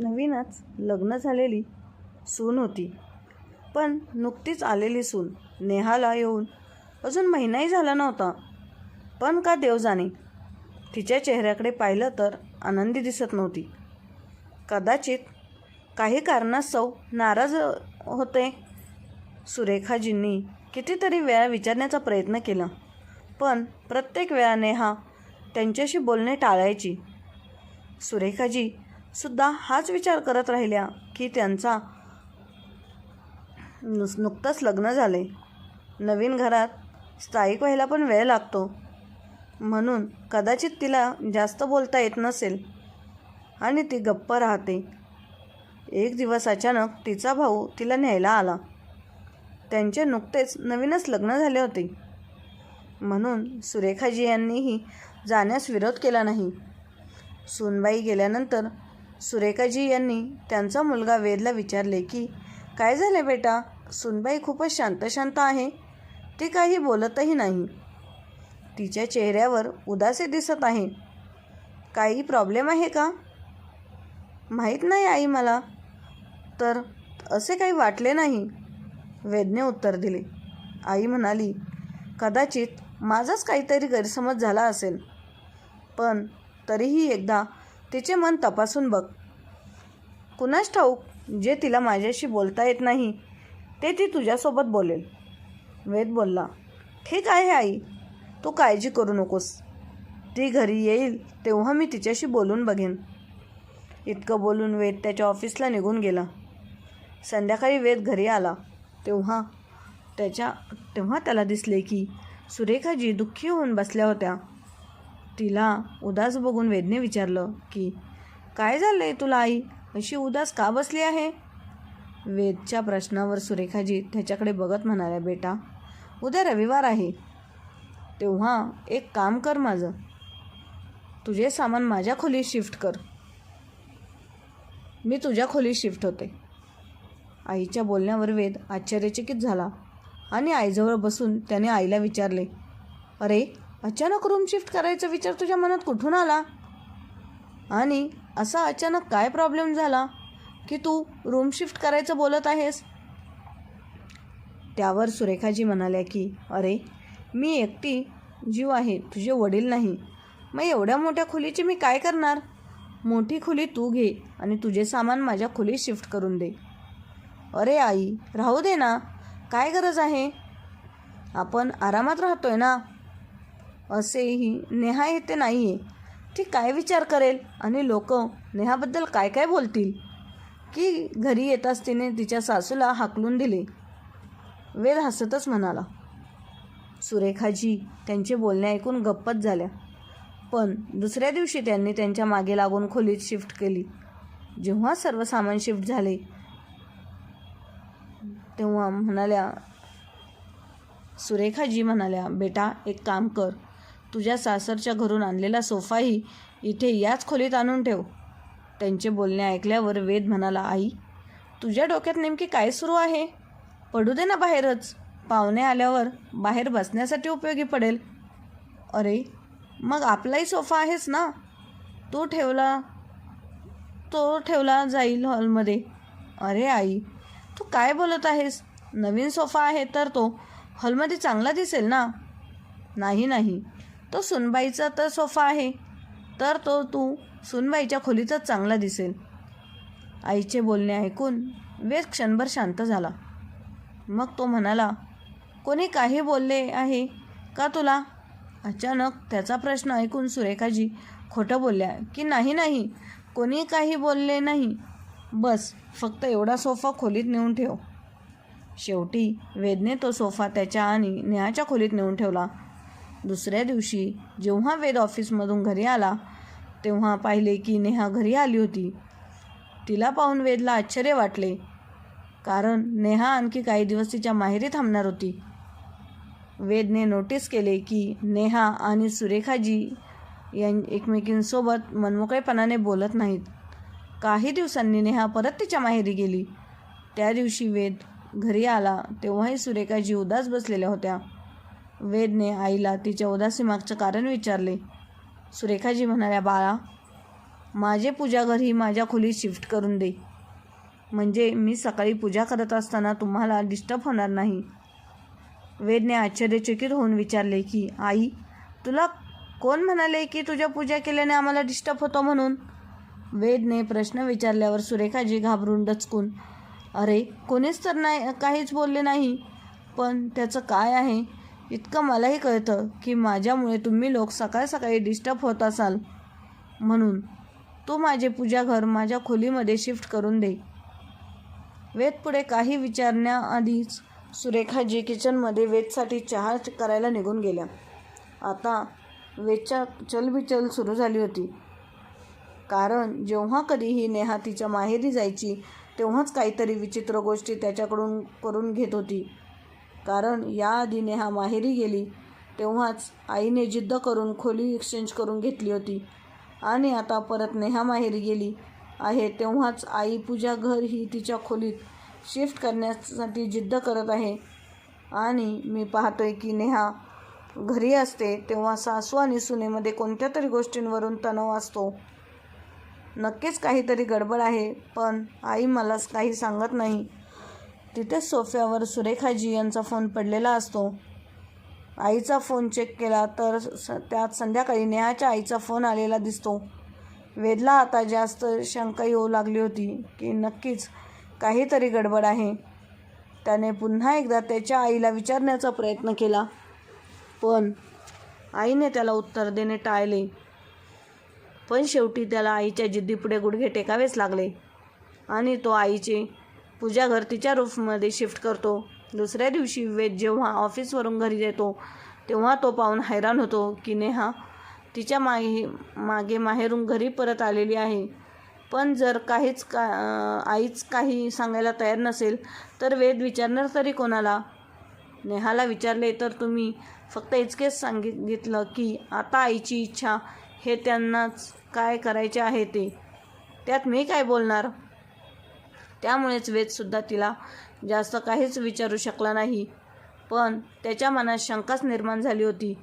नवीनच लग्न झालेली सून होती. पण नुकतीच आलेली सून नेहाला येऊन अजून महिनाही झाला नव्हता. पण का देव जाणे? तिच्या चेहऱ्याकडे पाहिलं तर आनंदी दिसत नव्हती. कदाचित काही कारणास्तव नाराज होते. सुरेखाजींनी कितीतरी वेळा विचारण्याचा प्रयत्न केला. पण प्रत्येक वेळा नेहा त्यांच्याशी बोलणे टाळायची. सुरेखाजी सुद्धा हाच विचार करत राहिल्या की त्यांचा नुस नुकतंच लग्न झाले. नवीन घरात स्थायिक व्हायला पण वेळ लागतो. म्हणून कदाचित तिला जास्त बोलता येत नसेल आणि ती गप्प राहते. एक दिवस अचानक तिचा भाऊ तिला न्यायला आला. त्यांचे नुकतेच नवीनच लग्न झाले होते. म्हणून सुरेखाजी यांनीही जाण्यास विरोध केला नाही. सुनबाई गेल्यानंतर सुरेखाजी यांनी त्यांचा मुलगा वेदला विचारले की काय झाले बेटा? सुनबाई खूपच शांत शांत आहे. ती काही बोलतही नाही. तिच्या चेहऱ्यावर उदासी दिसत आहे. काही प्रॉब्लेम आहे का? माहीत नाही आई मला. तर असे काही वाटले नाही. वेदने उत्तर दिले. आई म्हणाली कदाचित माझाच काहीतरी गैरसमज झाला असेल. पण तरीही एकदा तिचे मन तपासून बघ. कुणास ठाऊक जे तिला माझ्याशी बोलता येत नाही ते ती तुझ्यासोबत बोलेल. वेद बोलला ठीक आहे आई तू काळजी करू नकोस. ती घरी येईल तेव्हा मी तिच्याशी बोलून बघेन. इतकं बोलून वेद त्याच्या ऑफिसला निघून गेला. संध्याकाळी वेद घरी आला. तेव्हा त्याच्या तेव्हा त्याला दिसले की सुरेखाजी दुःखी होऊन बसल्या होत्या. तिला उदास बघून वेदने विचारलं की काय झालं आहे तुला आई? अशी उदास का बसली आहे? वेदच्या प्रश्नावर सुरेखाजी त्याच्याकडे बघत म्हणाल्या बेटा उद्या रविवार आहे. तेव्हा एक काम कर माझं. तुझे सामान माझ्या खोलीत शिफ्ट कर. मी तुझ्या खोलीत शिफ्ट होते. आईच्या बोलण्यावर वेद आश्चर्यचकित झाला आणि आईजवळ बसून त्याने आईला विचारले अरे अचानक रूम शिफ्ट करायचा विचार तुझ्या मनात कुठून आला? आणि असा अचानक काय प्रॉब्लेम झाला की तू रूम शिफ्ट करायचं बोलत आहेस? त्यावर सुरेखाजी म्हणाल्या की अरे मी एकटी जीव आहे तुझे वडील नाही. मग एवढ्या मोठ्या खोलीची मी काय करणार? मोठी खोली तू घे आणि तुझे सामान माझ्या खोलीत शिफ्ट करून दे. अरे आई राहू दे ना. काय गरज आहे? आपण आरामात राहतोय ना. असेही नेहा येते नाही आहे ती काय विचार करेल? आणि लोक नेहाबद्दल काय काय बोलतील? की घरी येताच तिने तिच्या सासूला हाकलून दिले. वेद हसतच म्हणाला. सुरेखाजी त्यांचे बोलणे ऐकून गप्पच झाल्या. पण दुसऱ्या दिवशी त्यांनी त्यांच्या मागे लागून खोलीत शिफ्ट केली. जेव्हा सर्व सामान शिफ्ट झाले तेव्हा म्हणाल्या सुरेखाजी म्हणाल्या बेटा एक काम कर. तुझ्या सासरच्या घरून आणलेला सोफाही इथे याच खोलीत आणून ठेव. त्यांचे बोलणे ऐकल्यावर वेद म्हणाला आई तुझ्या डोक्यात नेमकी काय सुरू आहे? पडू दे ना बाहेरच. पाहुणे आल्यावर बाहेर बसण्यासाठी उपयोगी पडेल. अरे मग आपलाही सोफा आहेस ना? तो ठेवला तो ठेवला जाईल हॉलमध्ये. अरे आई तू काय बोलत आहेस? नवीन सोफा आहे तर तो हॉलमध्ये चांगला दिसेल ना? नाही नाही. तो सुनबाईचा तर सोफा आहे. तर तो तू सुनबाईच्या खोलीतच चांगला दिसेल. आईचे बोलणे ऐकून वेद क्षणभर शांत झाला. मग तो म्हणाला कोणी काही बोलले आहे का तुला? अचानक त्याचा प्रश्न ऐकून सुरेखाजी खोटं बोलल्या की नाही नाही कोणी काही बोलले नाही. बस फक्त एवढा सोफा खोलीत नेऊन ठेव. शेवटी वेदने तो सोफा त्याच्या आणि नेहाच्या खोलीत नेऊन ठेवला. दुसऱ्या दिवशी जेव्हा वेद ऑफिसमधून घरी आला तेव्हा पाहिले की नेहा घरी आली होती. तिला पाहून वेदला आश्चर्य वाटले कारण नेहा आणखी काही दिवस तिच्या माहेरी थांबणार होती. वेदने नोटीस केले की नेहा आणि सुरेखाजी यां एकमेकींसोबत मनमोकळेपणाने बोलत नाहीत. काही दिवसांनी नेहा परत तिच्या माहेरी गेली. त्या दिवशी वेद घरी आला तेव्हाही सुरेखाजी उदास बसलेल्या होत्या. वेदने आईला तिच्या उदासीमागचं कारण विचारले. सुरेखाजी म्हणाल्या बाळा माझे पूजाघर ही माझ्या खोलीत शिफ्ट करून दे. म्हणजे मी सकाळी पूजा करत असताना तुम्हाला डिस्टर्ब होणार नाही. वेदने आश्चर्यचकित होऊन विचारले की आई तुला कोण म्हणाले की तुझ्या पूजा केल्याने आम्हाला डिस्टर्ब होतो म्हणून? वेदने प्रश्न विचारल्यावर सुरेखाजी घाबरून डचकून अरे कोणीच तर नाही काहीच बोलले नाही. पण त्याचं काय आहे? इतकं मलाही कळतं की माझ्यामुळे तुम्ही लोक सकाळ सकाळी डिस्टर्ब होत असाल. म्हणून तू माझे पूजाघर माझ्या खोलीमध्ये शिफ्ट करून दे. वेद पुढे काही विचारण्याआधीच सुरेखा जी किचनमध्ये वेदसाठी चहा करायला निघून गेल्या. आता वेदच्या चलबिचल सुरू झाली होती. कारण जेव्हा कधीही नेहा तिच्या माहेरी जायची तेव्हाच काहीतरी विचित्र गोष्टी त्याच्याकडून करून घेत होती. कारण याआधी नेहा माहेरी गेली तेव्हाच आईने जिद्द करून खोली एक्सचेंज करून घेतली होती. आणि आता परत नेहा माहेरी गेली आहे तेव्हाच आई पूजा घर ही तिच्या खोलीत शिफ्ट करण्यासाठी जिद्द करत आहे. आणि मी पाहतोय की नेहा घरी असते तेव्हा सासू आणि सुनेमध्ये कोणत्या तरी गोष्टींवरून तणाव असतो. नक्कीच काहीतरी गडबड आहे पण आई मला काही सांगत नाही. तिथेच सोफ्यावर सुरेखाजी यांचा फोन पडलेला असतो. आईचा फोन चेक केला तर स त्यात संध्याकाळी नेहाच्या आईचा फोन आलेला दिसतो. वेदला आता जास्त शंका येऊ लागली होती की नक्कीच काहीतरी गडबड आहे. त्याने पुन्हा एकदा त्याच्या आईला विचारण्याचा प्रयत्न केला. पण आईने त्याला उत्तर देणे टाळले. पण शेवटी त्याला आईच्या जिद्दीपुढे गुडघे टेकावेच लागले आणि तो आईचे पूजा घर तिच्या रूफमध्ये शिफ्ट करतो. दुसऱ्या दिवशी वेद जेव्हा ऑफिसवरून घरी येतो तेव्हा तो पाहून हैराण होतो की नेहा तिच्यामागे मागे माहेरून घरी परत आलेली आहे. पण जर काहीच का आईच काही सांगायला तयार नसेल तर वेद विचारणार तरी कोणाला? नेहाला विचारले तर तुम्ही फक्त इतकेच सांगितलं की आता आईची इच्छा हे त्यांनाच काय करायचे आहे ते? त्यात मी काय बोलणार? त्यामुळेच वेदसुद्धा तिला जास्त काहीच विचारू शकला नाही. पण त्याच्या मनात शंकाच निर्माण झाली होती.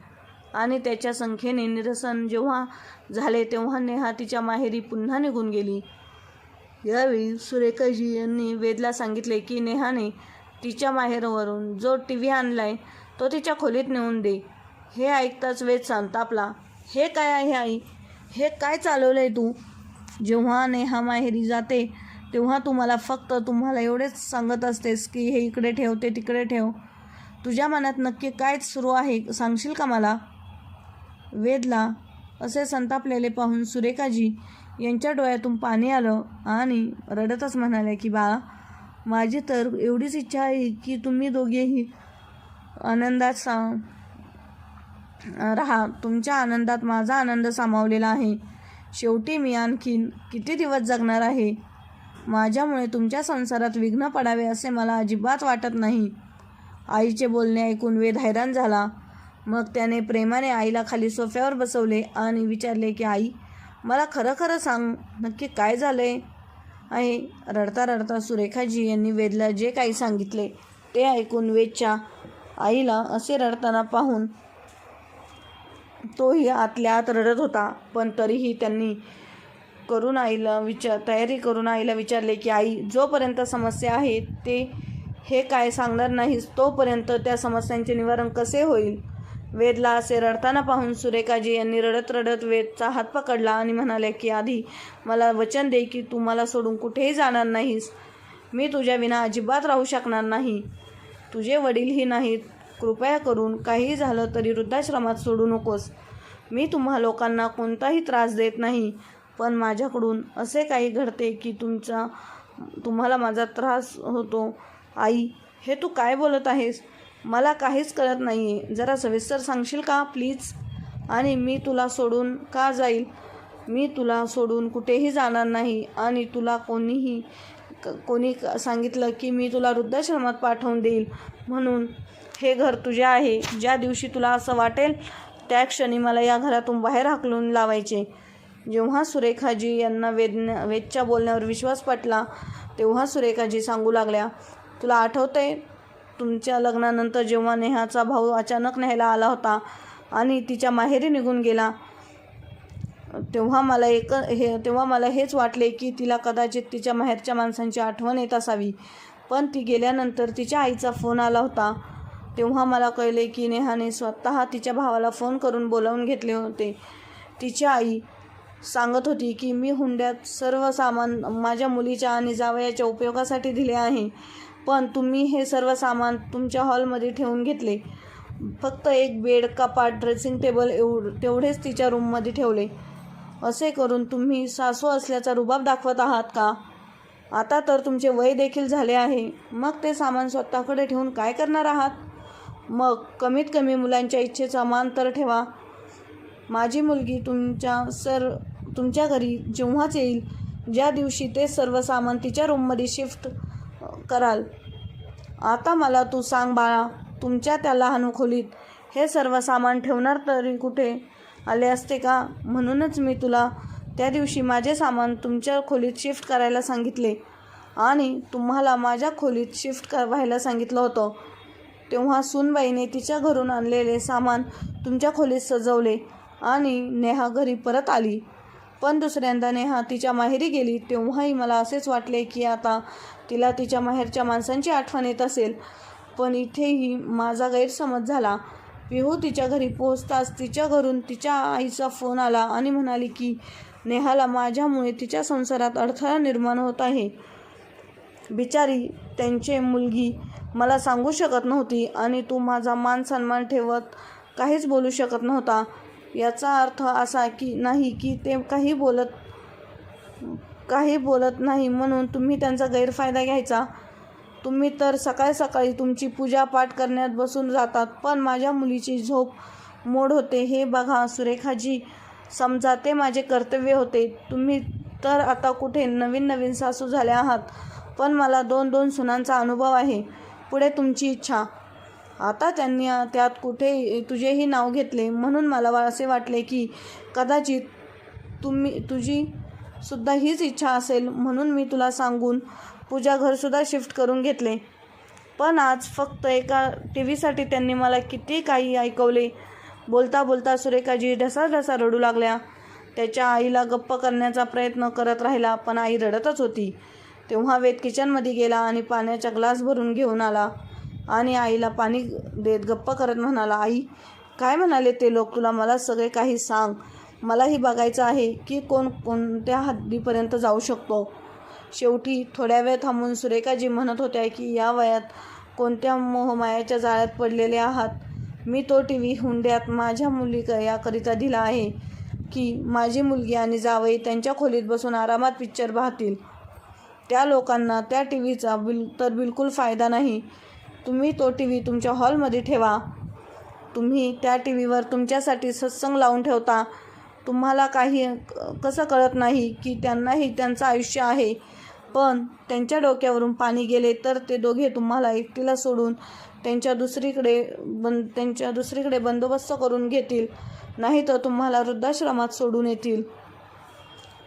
आणि त्याच्या संख्येने निरसन जेव्हा झाले तेव्हा नेहा तिच्या माहेरी पुन्हा निघून गेली. यावेळी सुरेखाजी यांनी वेदला सांगितले की नेहाने तिच्या माहेरवरून जो टी व्ही आणलाय तो तिच्या खोलीत नेऊन दे. हे ऐकताच वेद संतापला हे काय आहे आई? हे काय चालवलं आहे तू? जेव्हा नेहा माहेरी जाते तेव्हा तुम्हाला फक्त तुम्हाला एवढेच सांगत असतेस की हे इकडे ठेव ते तिकडे ठेव. तुझ्या मनात नक्की काय सुरू आहे सांगशील का मला? वेदला असे संतापलेले पाहून सुरेखाजी यांच्या डोळ्यातून पाणी आलं आणि रडतच म्हणाले की बाळा माझी तर एवढीच इच्छा आहे की तुम्ही दोघेही आनंदात सा राहा. तुमच्या आनंदात माझा आनंद सामावलेला आहे. शेवटी मी आणखीन किती दिवस जगणार आहे? माझ्यामुळे तुमच्या संसारात विघ्न पडावे असे मला अजिबात वाटत नाही. आईचे बोलणे ऐकून वेद हैराण झाला. मग त्याने प्रेमाने आईला खाली सोफ्यावर बसवले आणि विचारले की आई मला खरं खरं सांग नक्की काय झालं आहे आहे रडता रडता सुरेखाजी यांनी वेदला जे काही सांगितले ते ऐकून वेदच्या आईला असे रडताना पाहून तोही आतल्या आत रडत होता. पण तरीही त्यांनी करून आईला विचार तयारी करून आईला विचारले की आई जोपर्यंत समस्या आहे ते हे काय सांगणार नाहीस तोपर्यंत त्या समस्यांचे निवारण कसे होईल? वेदला असे रडताना पाहून सुरेखाजी यांनी रडत रडत वेदचा हात पकडला आणि म्हणाले की आधी मला वचन दे की तू मला सोडून कुठेही जाणार नाहीस. मी तुझ्या विना अजिबात राहू शकणार नाही. तुझे वडीलही नाहीत. कृपया करून काहीही झालं तरी वृद्धाश्रमात सोडू नकोस. मी तुम्हा लोकांना कोणताही त्रास देत नाही. पण माझ्याकडून असे काही घडते की तुमचा तुम्हाला माझा त्रास होतो. आई हे तू काय बोलत आहेस? मला काहीच कळत नाही आहे जरा सविस्तर सांगशील का? प्लीज. आणि मी तुला सोडून का जाईल? मी तुला सोडून कुठेही जाणार नाही. आणि तुला कोणीही क- कोणी क- सांगितलं की मी तुला वृद्धाश्रमात पाठवून देईल म्हणून हे घर तुझे आहे. ज्या दिवशी तुला असं वाटेल त्या क्षणी मला या घरातून बाहेर हाकलून लावायचे. जेव्हा सुरेखाजी यांना वेदन्या वेदच्या बोलण्यावर विश्वास पटला तेव्हा सुरेखाजी सांगू लागल्या तुला आठवते तुमच्या लग्नानंतर जेव्हा नेहाचा भाऊ अचानक न्यायला आला होता आणि तिच्या माहेरी निघून गेला तेव्हा मला एक हे तेव्हा मला हेच वाटले की तिला कदाचित तिच्या माहेरच्या माणसांची आठवण येत असावी. पण ती गेल्यानंतर तिच्या आईचा फोन आला होता. तेव्हा मला कळले की नेहाने स्वतः तिच्या भावाला फोन करून बोलावून घेतले होते. तिची आई सांगत होती की मी हुंड्यात सर्व सामान माझ्या मुलीच्या आणि जावयाच्या उपयोगासाठी दिले आहे. पण तुम्ही हे सर्व सामान तुमच्या हॉलमध्ये ठेवून घेतले. फक्त एक बेड कपाट ड्रेसिंग टेबल एवढ तेवढेच तिच्या रूममध्ये ठेवले. असे करून तुम्ही सासू असल्याचा रुबाब दाखवत आहात का? आता तर तुमचे वय देखील झाले आहे. मग ते सामान स्वतःकडे ठेवून काय करणार आहात? मग कमीत कमी मुलांच्या इच्छेचा मान तर ठेवा. माझी मुलगी तुमच्या सर तुमच्या घरी जेव्हाच येईल ज्या दिवशी ते सर्व सामान तिच्या रूममध्ये शिफ्ट कराल. आता मला तू सांग बाळा तुमच्या त्या लहान खोलीत हे सर्व सामान ठेवणार तरी कुठे? आले असते का? म्हणूनच मी तुला त्या दिवशी माझे सामान तुमच्या खोलीत शिफ्ट करायला सांगितले. आणि तुम्हाला माझ्या खोलीत शिफ्ट कर व्हायला सांगितलं होतं. तेव्हा सूनबाईने तिच्या घरून आणलेले सामान तुमच्या खोलीत सजवले. आणि नेहा घरी परत आली. पण दुसऱ्यांदा नेहा तिच्या माहेरी गेली तेव्हाही मला असेच वाटले की आता तिला तिच्या माहेरच्या माणसांची आठवण येत असेल. पण इथेही माझा गैरसमज झाला. पिहू तिच्या घरी पोहोचताच तिच्या घरून तिच्या आईचा फोन आला आणि म्हणाली की नेहाला माझ्यामुळे तिच्या संसारात अडथळा निर्माण होत आहे. बिचारी त्यांचे मुलगी मला सांगू शकत नव्हती आणि तू माझा मान सन्मान ठेवत काहीच बोलू शकत नव्हता. याचा अर्थ असा की नाही की ते काही बोलत काही बोलत नाही म्हणून तुम्ही त्यांचा गैरफायदा घ्यायचा. तुम्ही तर सकाळी सकाळी तुमची पूजा पाठ करण्यात बसून जातात पण माझ्या मुलीची झोप मोड होते. हे बघा सुरेखाजी समजा ते माझे कर्तव्य होते. तुम्ही तर आता कुठे नवीन नवीन सासू झाल्या आहात पण मला दोन दोन सुनांचा अनुभव आहे. पुढे तुमची इच्छा. आता त्यांनी त्यात कुठे तुझेही नाव घेतले म्हणून मला वा- असे वाटले की कदाचित तुम्ही तुझी सुद्धा हीच इच्छा असेल म्हणून मी तुला सांगून पूजा घरसुद्धा शिफ्ट करून घेतले. पण आज फक्त एका टी व्हीसाठी त्यांनी मला किती काही ऐकवले. बोलता बोलता सुरेखाजी ढसा ढसा रडू लागल्या. त्याच्या आईला गप्प करण्याचा प्रयत्न करत राहिला पण आई रडतच होती. तेव्हा वेद किचनमध्ये गेला आणि पाण्याचा ग्लास भरून घेऊन आला. आणि आईला पाणी देत गप्प करत म्हणाला आई काय म्हणाले ते लोक? तुला मला सगळे काही सांग. मलाही बघायचं आहे की कोण कोणत्या हद्दीपर्यंत जाऊ शकतो. शेवटी थोड्या वेळ थांबून सुरेखाजी म्हणत होत्या की या वयात कोणत्या मोहमायाच्या जाळ्यात पडलेले आहात? मी तो टी. व्ही. हुंड्यात माझ्या मुली याकरिता दिला आहे की माझी मुलगी आणि जावई त्यांच्या खोलीत बसून आरामात पिक्चर पाहतील. त्या लोकांना त्या टी. व्हीचा बिल तर बिलकुल फायदा नाही. तुम्ही तो टी व्ही तुमच्या हॉलमध्ये ठेवा. तुम्ही त्या टी व्हीवर तुमच्यासाठी सत्संग लावून ठेवता. तुम्हाला काही कसं कळत नाही की त्यांनाही त्यांचं आयुष्य आहे. पण त्यांच्या डोक्यावरून पाणी गेले तर ते दोघे तुम्हाला एकटीला सोडून त्यांच्या दुसरीकडे बन त्यांच्या दुसरीकडे बंदोबस्त करून घेतील. नाही तर तुम्हाला वृद्धाश्रमात सोडून येतील.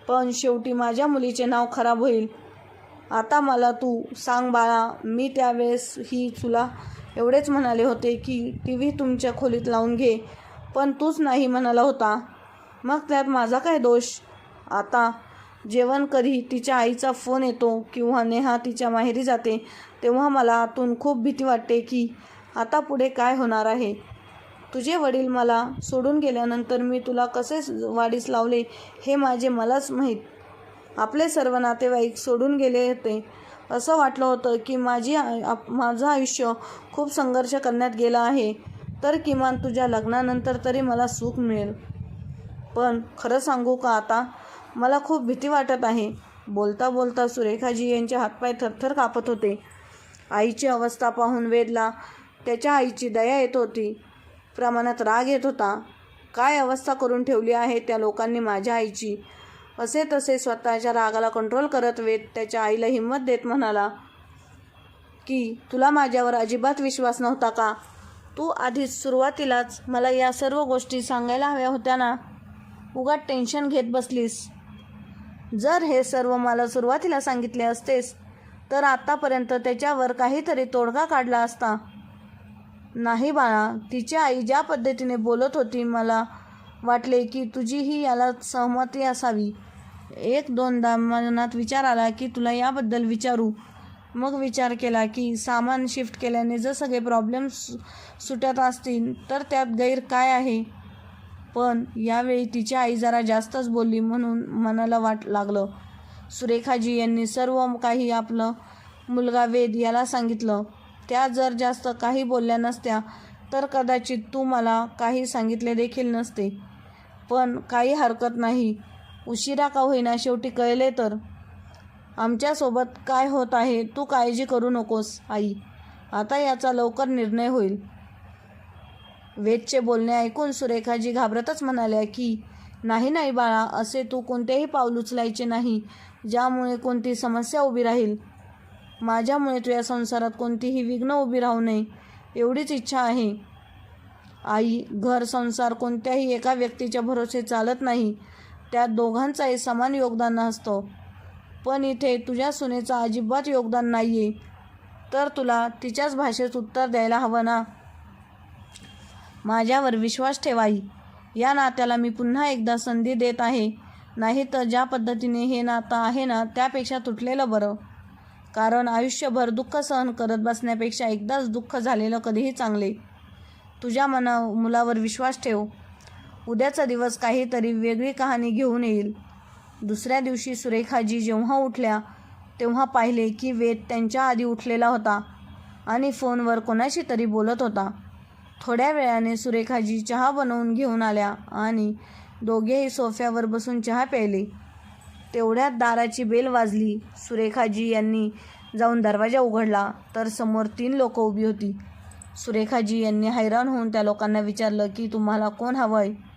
पण शेवटी माझ्या मुलीचे नाव खराब होईल. आता मला तू सांग बाळा मी त्यावेळेस ही तुला एवढेच म्हणाले होते की टी व्ही तुमच्या खोलीत लावून घे पण तूच नाही म्हणाला होता. मग त्यात माझा काय दोष? आता जेवण कधी तिच्या आईचा फोन येतो किंवा नेहा तिच्या माहेरी जाते तेव्हा मला आतून खूप भीती वाटते की आता पुढे काय होणार आहे. तुझे वडील मला सोडून गेल्यानंतर मी तुला कसे वाढीस लावले हे माझे मलाच माहीत आपले सर्व नातेवाईक सोडून गेले होते. असं वाटलं होतं की माझी आप- माझं आयुष्य खूप संघर्ष करण्यात गेलं आहे. तर किमान तुझ्या लग्नानंतर तरी मला सुख मिळेल. पण खरं सांगू का आता? मला खूप भीती वाटत आहे. बोलता बोलता सुरेखाजी यांचे हातपाय थरथर कापत होते. आईची अवस्था पाहून वेदला त्याच्या आईची दया येत होती. प्रमाणात राग येत होता. काय अवस्था करून ठेवली आहे त्या लोकांनी माझ्या आईची? असे तसे स्वतःच्या रागाला कंट्रोल करत वेद त्याच्या आईला हिंमत देत म्हणाला की तुला माझ्यावर अजिबात विश्वास नव्हता का? तू आधीच सुरुवातीलाच मला या सर्व गोष्टी सांगायला हव्या होत्या ना? उगाच टेन्शन घेत बसलीस. जर हे सर्व मला सुरुवातीला सांगितले असतेस तर आत्तापर्यंत त्याच्यावर काहीतरी तोडगा काढला असता. नाही बाळा तिची आई ज्या पद्धतीने बोलत होती मला वाटले की तुझीही याला सहमती असावी. एक दोनदा मनात विचार आला की तुला याबद्दल विचारू. मग विचार केला की सामान शिफ्ट केल्याने जर सगळे प्रॉब्लेम सु सुटत असतील तर त्यात गैर काय आहे? पण यावेळी तिची आई जरा जास्तच बोलली म्हणून मनाला वाट लागलं. सुरेखाजी यांनी सर्व काही आपलं मुलगा वेद याला सांगितलं. त्या जर जास्त काही बोलल्या नसत्या तर कदाचित तू मला काही सांगितले देखील नसते. पण काही हरकत नाही. उशिरा का होईना शेवटी कळले तर? आमच्यासोबत काय होत आहे तू काळजी करू नकोस आई. आता याचा लवकर निर्णय होईल. वेदचे बोलणे ऐकून सुरेखाजी घाबरतच म्हणाल्या की नाही नाही बाळा असे तू कोणतेही पाऊल उचलायचे नाही ज्यामुळे कोणती समस्या उभी राहील. माझ्यामुळे तुझ्या संसारात कोणतीही विघ्न उभी राहू नये एवढीच इच्छा आहे. आई घर संसार कोणत्याही एका व्यक्तीच्या भरोसे चालत नाही त्या दोघांचाही समान योगदान असतं. पण इथे तुझ्या सुनेचं अजिबात योगदान नाही आहे तर तुला तिच्याच भाषेत उत्तर द्यायला हवं ना? माझ्यावर विश्वास ठेवाई या नात्याला मी पुन्हा एकदा संधी देत आहे. नाही तर ज्या पद्धतीने हे नातं आहे ना त्यापेक्षा तुटलेलं बरं. कारण आयुष्यभर दुःख सहन करत बसण्यापेक्षा एकदाच दुःख झालेलं कधीही चांगले. तुझ्या मना मुलावर विश्वास ठेव. उद्याचा दिवस काहीतरी वेगळी कहाणी घेऊन येईल. दुसऱ्या दिवशी सुरेखाजी जेव्हा उठल्या तेव्हा पाहिले की वेद त्यांच्या आधी उठलेला होता आणि फोनवर कोणाशी तरी बोलत होता. थोड्या वेळाने सुरेखाजी चहा बनवून घेऊन आल्या आणि दोघेही सोफ्यावर बसून चहा प्यायले. तेवढ्यात दाराची बेल वाजली. सुरेखाजी यांनी जाऊन दरवाजा उघडला तर समोर तीन लोक उभी होती. सुरेखाजी यांनी हैराण होऊन त्या लोकांना विचारलं की तुम्हाला कोण हवं आहे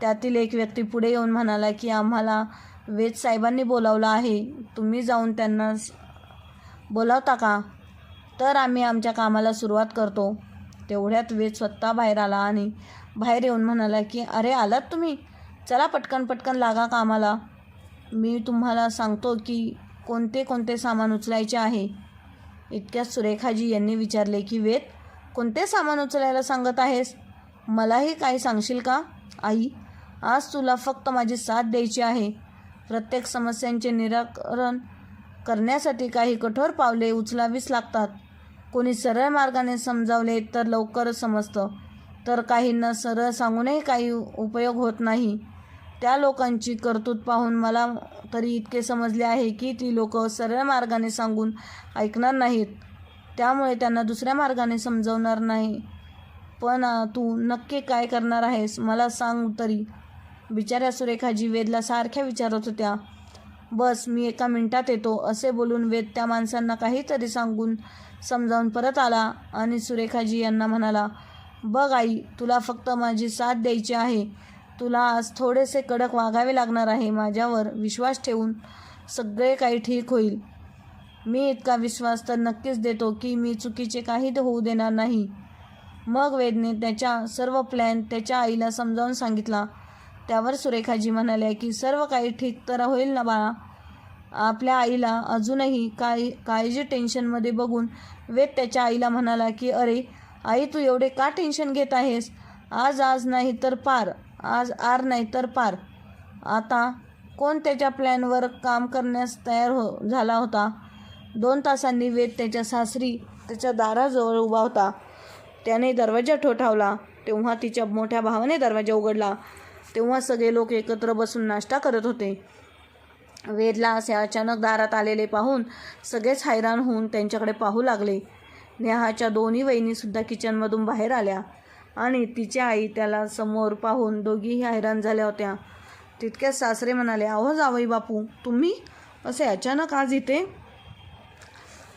त्यातील एक व्यक्ती पुढे येऊन म्हणाला की आम्हाला वेद साहेबांनी बोलावलं आहे. तुम्ही जाऊन त्यांना बोलावता का? तर आम्ही आमच्या कामाला सुरुवात करतो. तेवढ्यात वेद स्वतः बाहेर आला आणि बाहेर येऊन म्हणाला की अरे आलात तुम्ही? चला पटकन पटकन लागा कामाला. मी तुम्हाला सांगतो की कोणते कोणते सामान उचलायचे आहे. इतक्यात सुरेखाजी यांनी विचारले की वेद कोणते सामान उचलायला सांगत आहेस? मलाही काही सांगशील का आई? आज तुला फक्त माझी साथ द्यायची आहे. प्रत्येक समस्यांचे निराकरण करण्यासाठी काही कठोर पावले उचलावीच लागतात. कोणी सरळ मार्गाने समजावले तर लवकरच समजतं. तर काहींना सरळ सांगूनही काही उपयोग होत नाही. त्या लोकांची कर्तूत पाहून मला तरी इतके समजले आहे की ती लोक सरळ मार्गाने सांगून ऐकणार नाहीत. त्यामुळे त्यांना दुसऱ्या मार्गाने समजवणार नाही. पण तू नक्की काय करणार आहेस? मला सांग तरी. बिचाऱ्या सुरेखाजी वेदला सारख्या विचारत होत्या. बस मी एका मिनिटात येतो असे बोलून वेद त्या माणसांना काहीतरी सांगून समजावून परत आला आणि सुरेखाजी यांना म्हणाला बघ आई तुला फक्त माझी साथ द्यायची आहे. तुला आज थोडेसे कडक वागावे लागणार आहे. माझ्यावर विश्वास ठेवून सगळे काही ठीक होईल. मी इतका विश्वास तर नक्कीच देतो की मी चुकीचे काही होऊ देणार नाही. मग वेदने त्याच्या सर्व प्लॅन त्याच्या आईला समजावून सांगितला त्यावर सुरेखाजी म्हणाल्या की सर्व काही ठीक तर होईल ना बाळा? आपल्या आईला अजूनही काही काळजी टेन्शनमध्ये बघून वेद त्याच्या आईला म्हणाला की अरे आई तू एवढे का टेन्शन घेत आहेस? आज आज नाही तर पार आज आर नाही तर पार. आता कोण त्याच्या प्लॅनवर काम करण्यास तयार हो झाला होता? दोन तासांनी वेद त्याच्या सासरी त्याच्या दाराजवळ उभा होता. त्याने दरवाजा ठोठावला. तेव्हा तिच्या मोठ्या भावाने दरवाजा उघडला. तेव्हा सगळे लोक एकत्र बसून नाश्ता करत होते. वेदला असे अचानक दारात आलेले पाहून सगळेच हैराण होऊन त्यांच्याकडे पाहू लागले. नेहाच्या दोन्ही वहिनीसुद्धा किचनमधून बाहेर आल्या आणि तिच्या आई त्याला समोर पाहून दोघीही हैराण झाल्या होत्या. तितक्याच सासरे म्हणाले अहो जावई बापू तुम्ही? असे अचानक आज इथे?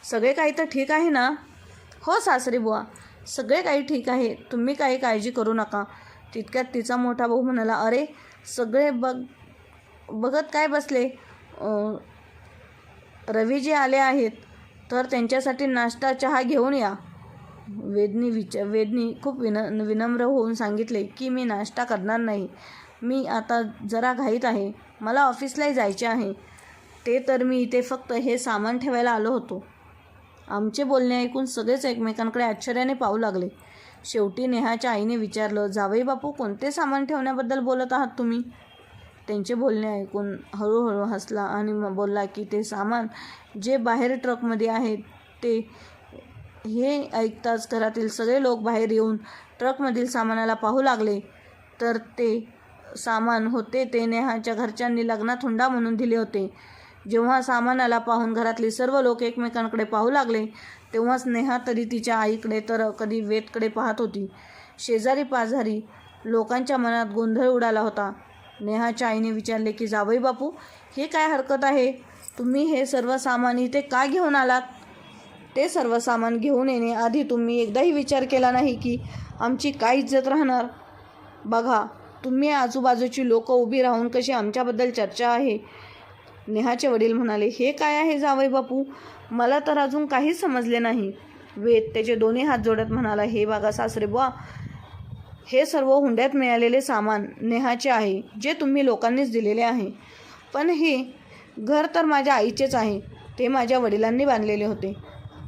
सगळे काही तर ठीक आहे ना? हो सासरे बुवा सगळे काही ठीक आहे. तुम्ही काही काळजी करू नका. तितक्यात तिचा मोठा भाऊ म्हणाला अरे सगळे बघ बघत काय बसले? रवी रवीजी आले आहेत तर त्यांच्यासाठी नाश्ता चहा घेऊन या. वेदनी विच वेदनी खूप विन विनम्र होऊन सांगितले की मी नाश्ता करणार नाही. मी आता जरा घाईत आहे. मला ऑफिसलाही जायचे आहे. ते तर मी इथे फक्त हे सामान ठेवायला आलो होतो. आमचे बोलणे ऐकून सगळेच एकमेकांकडे आश्चर्याने पाहू लागले. शेवटी नेहाच्या आईने विचारलं जावई बापू कोणते सामान ठेवण्याबद्दल बोलत आहात तुम्ही? त्यांचे बोलणे ऐकून हळूहळू हसला आणि मग बोलला की ते सामान जे बाहेर ट्रकमध्ये आहे ते हे ऐकताच घरातील सगळे लोक बाहेर येऊन ट्रकमधील सामानाला पाहू लागले. तर ते सामान होते ते नेहाच्या घरच्यांनी लग्नात हुंडा म्हणून दिले होते. जेव्हा सामानाला पाहून घरातली सर्व लोक एकमेकांकडे पाहू लागले तेव्हाच नेहा तरी तिच्या आईकडे तर कधी वेदकडे पाहत होती. शेजारी पाजारी लोकांच्या मनात गोंधळ उडाला होता. नेहाच्या आईने विचारले की जावई बापू हे काय हरकत आहे? तुम्ही हे सर्व सामान इथे का घेऊन आलात? ते सर्व सामान घेऊन येणे आधी तुम्ही एकदाही विचार केला नाही की आमची काय इज्जत राहणार? बघा तुम्ही आजूबाजूची लोकं उभी राहून कशी आमच्याबद्दल चर्चा आहे? नेहाचे वडील म्हणाले हे काय आहे जावई बापू? मला तर अजून काहीच समजले नाही. वेद त्याचे दोन्ही हात जोडत म्हणाला हे बागा सासरे बुवा हे सर्व हुंड्यात मिळालेले सामान नेहाचे आहे जे तुम्ही लोकांनीच दिलेले आहे. पण हे घर तर माझ्या आईचेच आहे ते माझ्या वडिलांनी बांधलेले होते.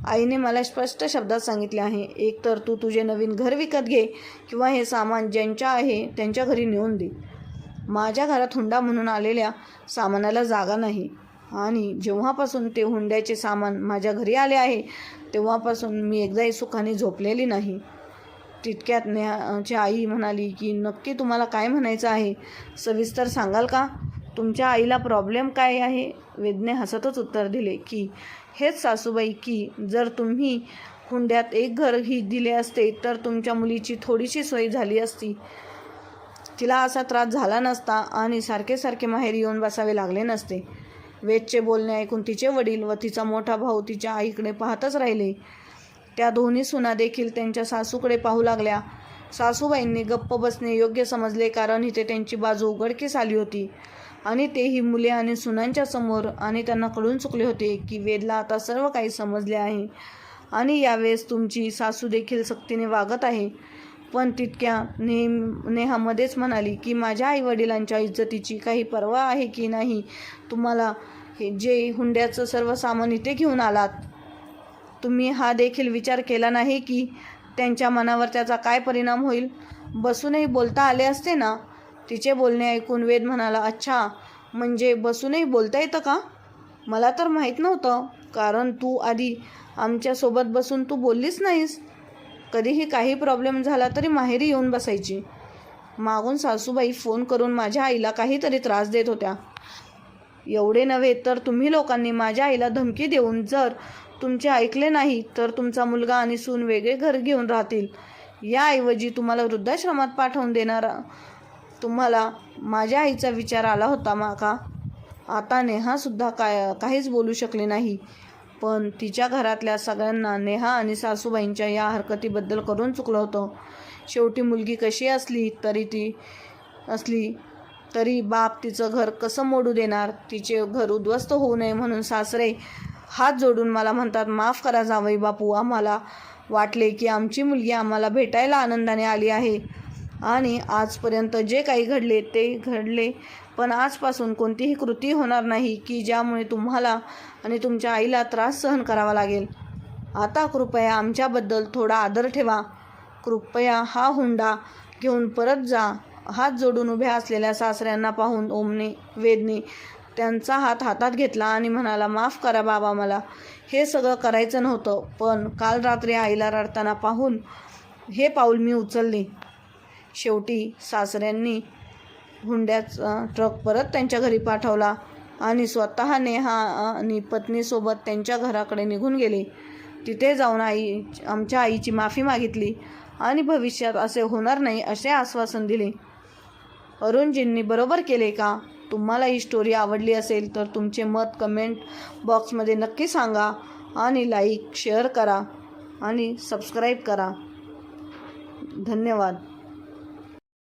आईने मला स्पष्ट शब्दात सांगितले आहे एक तर तू तुझे नवीन घर विकत घे किंवा हे सामान ज्यांच्या आहे त्यांच्या घरी नेऊन दे. माझ्या घरात हुंडा म्हणून आलेल्या सामानाला जागा नाही. आणि जेव्हापासून ते हुंड्याचे सामान माझ्या घरी आले आहे तेव्हापासून मी एकदाही सुखाने झोपलेली नाही. तितक्यात न्याची आई म्हणाली की नक्की तुम्हाला काय म्हणायचं आहे? सविस्तर सांगाल का? तुमच्या आईला प्रॉब्लेम काय आहे? वेदने हसतच उत्तर दिले की हेच सासूबाई की जर तुम्ही हुंड्यात एक घर ही दिले असते तर तुमच्या मुलीची थोडीशी सोय झाली असती. तिला असा त्रास झाला नसता आणि सारखे सारखे माहेर येऊन बसावे लागले नसते. वेदचे बोलणे ऐकून तिचे वडील व तिचा मोठा भाऊ तिच्या आईकडे पाहतच राहिले. त्या दोन्ही सुना देखील त्यांच्या सासूकडे पाहू लागल्या. सासूबाईंनी गप्प बसणे योग्य समजले कारण इथे त्यांची बाजू उघडकीस आली होती आणि तेही मुले आणि सुनांच्या समोर आणि त्यांना कळून चुकले होते की वेदला आता सर्व काही समजले आहे. आणि यावेळेस तुमची सासू देखील सक्तीने वागत आहे. पण तितक्या नेह नेहामध्येच म्हणाली की माझ्या आईवडिलांच्या इज्जतीची काही पर्वा आहे की नाही? तुम्हाला हे जे हुंड्याचं सर्व सामान इथे घेऊन आलात तुम्ही हा देखील विचार केला नाही की त्यांच्या मनावर त्याचा काय परिणाम होईल? बसूनही बोलता आले असते ना तिचे बोलणे ऐकून वेद म्हणाला अच्छा म्हणजे बसूनही बोलता येतं का? मला तर माहीत नव्हतं कारण तू आधी आमच्यासोबत बसून तू बोललीच नाहीस. कधीही काही प्रॉब्लेम झाला तरी माहेरी येऊन बसायची. मागून सासूबाई फोन करून माझ्या आईला काहीतरी त्रास देत होत्या. एवढे नव्हे तर तुम्ही लोकांनी माझ्या आईला धमकी देऊन जर तुमचे ऐकले नाही तर तुमचा मुलगा आणि सून वेगळे घर घेऊन राहतील. याऐवजी तुम्हाला वृद्धाश्रमात पाठवून देणारा तुम्हाला माझ्या आईचा विचार आला होता मा का? आता नेहासुद्धा काय काहीच बोलू शकले नाही. पण तिच्या घरातल्या सगळ्यांना नेहा आणि सासूबाईंच्या या हरकतीबद्दल करून चुकलं होतं. शेवटी मुलगी कशी असली तरी ती असली तरी बाप तिचं घर कसं मोडू देणार? तिचे घर उद्ध्वस्त होऊ नये म्हणून सासरे हात जोडून मला म्हणतात माफ करा जावई बापू आम्हाला वाटले की आमची मुलगी आम्हाला भेटायला आनंदाने आली आहे. आणि आजपर्यंत जे काही घडले ते घडले पण आजपासून कोणतीही कृती होणार नाही की ज्यामुळे तुम्हाला आणि तुमच्या आईला त्रास सहन करावा लागेल. आता कृपया आमच्याबद्दल थोडा आदर ठेवा. कृपया हा हुंडा घेऊन परत जा. हात जोडून उभ्या असलेल्या सासऱ्यांना पाहून ओमने वेदने त्यांचा हात हातात घेतला आणि म्हणाला माफ करा बाबा मला. हे सगळं करायचं नव्हतं पण काल रात्री आईला रडताना पाहून हे पाऊल मी उचलले. शेवटी सासऱ्यांनी हुंड्याचा ट्रक परत त्यांच्या घरी पाठवला आणि स्वतः नेहा आणि पत्नीसोबत त्यांच्या घराकडे निघून गेले. तिथे जाऊन आई आमच्या आईची माफी मागितली आणि भविष्यात असे होणार नाही असे आश्वासन दिले. अरुणजींनी बरोबर केले का? तुम्हाला ही स्टोरी आवडली असेल तर तुमचे मत कमेंट बॉक्समध्ये नक्की सांगा आणि लाईक शेअर करा आणि सबस्क्राईब करा. धन्यवाद.